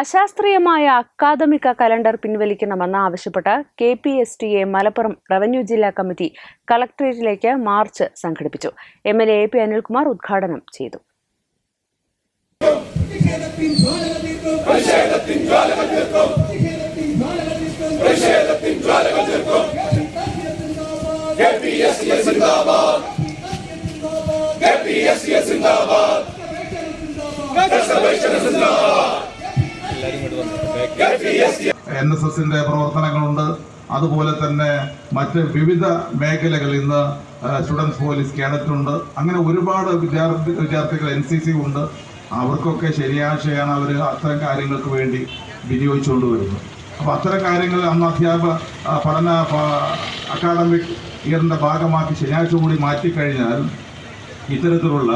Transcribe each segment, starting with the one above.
അശാസ്ത്രീയമായ അക്കാദമിക കലണ്ടർ പിൻവലിക്കണമെന്ന് ആവശ്യപ്പെട്ട് K P S T A Malappuram revenue ജില്ലാ കമ്മിറ്റി കളക്ടറേറ്റിലേക്ക് മാർച്ച് സംഘടിപ്പിച്ചു. M L A P Anilkumar ഉദ്ഘാടനം ചെയ്തു. എൻ എസ് എസിന്റെ പ്രവർത്തനങ്ങളുണ്ട്. അതുപോലെ തന്നെ മറ്റ് വിവിധ മേഖലകൾ ഇന്ന് സ്റ്റുഡൻസ് പോലീസ് കേഡറ്റ് ഉണ്ട്. അങ്ങനെ ഒരുപാട് വിദ്യാർത്ഥി വിദ്യാർത്ഥികൾ എൻ സി സി ഉണ്ട്. അവർക്കൊക്കെ ശനിയാഴ്ചയാണ് അവർ അത്തരം കാര്യങ്ങൾക്ക് വേണ്ടി വിനിയോഗിച്ചുകൊണ്ട് വരുന്നത്. അപ്പോൾ അത്തരം കാര്യങ്ങൾ അന്ന് അധ്യാപക പഠന അക്കാഡമിക് ഇയറിന്റെ ഭാഗമാക്കി ശനിയാഴ്ച കൂടി മാറ്റിക്കഴിഞ്ഞാൽ ഇത്തരത്തിലുള്ള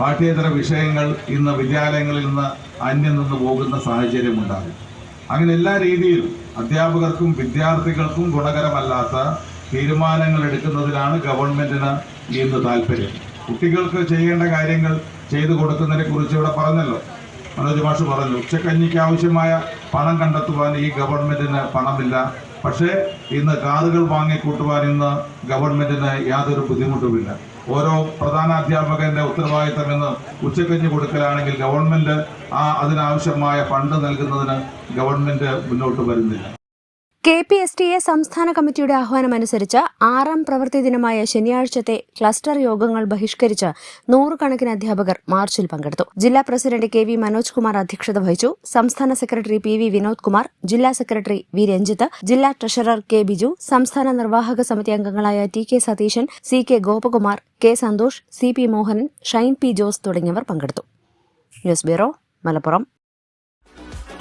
പാഠ്യേതര വിഷയങ്ങൾ ഇന്ന് വിദ്യാലയങ്ങളിൽ നിന്ന് അന്യം നിന്ന് പോകുന്ന സാഹചര്യമുണ്ടാകും. അങ്ങനെ എല്ലാ രീതിയിലും അധ്യാപകർക്കും വിദ്യാർത്ഥികൾക്കും ഗുണകരമല്ലാത്ത തീരുമാനങ്ങൾ എടുക്കുന്നതിലാണ് ഗവൺമെന്റിന് ഇന്ന് താല്പര്യം. കുട്ടികൾക്ക് ചെയ്യേണ്ട കാര്യങ്ങൾ ചെയ്തു കൊടുക്കുന്നതിനെ കുറിച്ച് ഇവിടെ പറഞ്ഞല്ലോ. മനോജ് മാഷ് പറഞ്ഞു ഉച്ചക്കഞ്ഞിക്ക് ആവശ്യമായ പണം കണ്ടെത്തുവാൻ ഈ ഗവൺമെന്റിന് പണമില്ല. പക്ഷേ ഇന്ന് കാറുകൾ വാങ്ങിക്കൂട്ടുവാൻ ഇന്ന് ഗവൺമെന്റിന് യാതൊരു ബുദ്ധിമുട്ടുമില്ല. ഓരോ പ്രധാന അധ്യാപകന്റെ ഉത്തരവാദിത്തം എന്ന് ഉച്ചക്കഞ്ഞി കൊടുക്കലാണെങ്കിൽ ഗവൺമെന്റ് ആ അതിനാവശ്യമായ ഫണ്ട് നൽകുന്നതിന് ഗവൺമെന്റ് മുന്നോട്ട് വരുന്നില്ല. K P S T A സംസ്ഥാന കമ്മിറ്റിയുടെ ആഹ്വാനമനുസരിച്ച് ആറാം പ്രവൃത്തി ദിനമായ ശനിയാഴ്ചത്തെ ക്ലസ്റ്റർ യോഗങ്ങൾ ബഹിഷ്കരിച്ച് നൂറുകണക്കിന് അധ്യാപകർ മാർച്ചിൽ പങ്കെടുത്തു. ജില്ലാ president K V Manoj Kumar അധ്യക്ഷത വഹിച്ചു. സംസ്ഥാന secretary P V Vinod Kumar ജില്ലാ സെക്രട്ടറി വി രഞ്ജിത്ത് ജില്ലാ ട്രഷറർ കെ ബിജു സംസ്ഥാന നിർവാഹക സമിതി അംഗങ്ങളായ T K Satheesan C K Gopakumar K Santhosh C P Mohanan Shine P Jose തുടങ്ങിയവർ പങ്കെടുത്തു. News bureau Malappuram.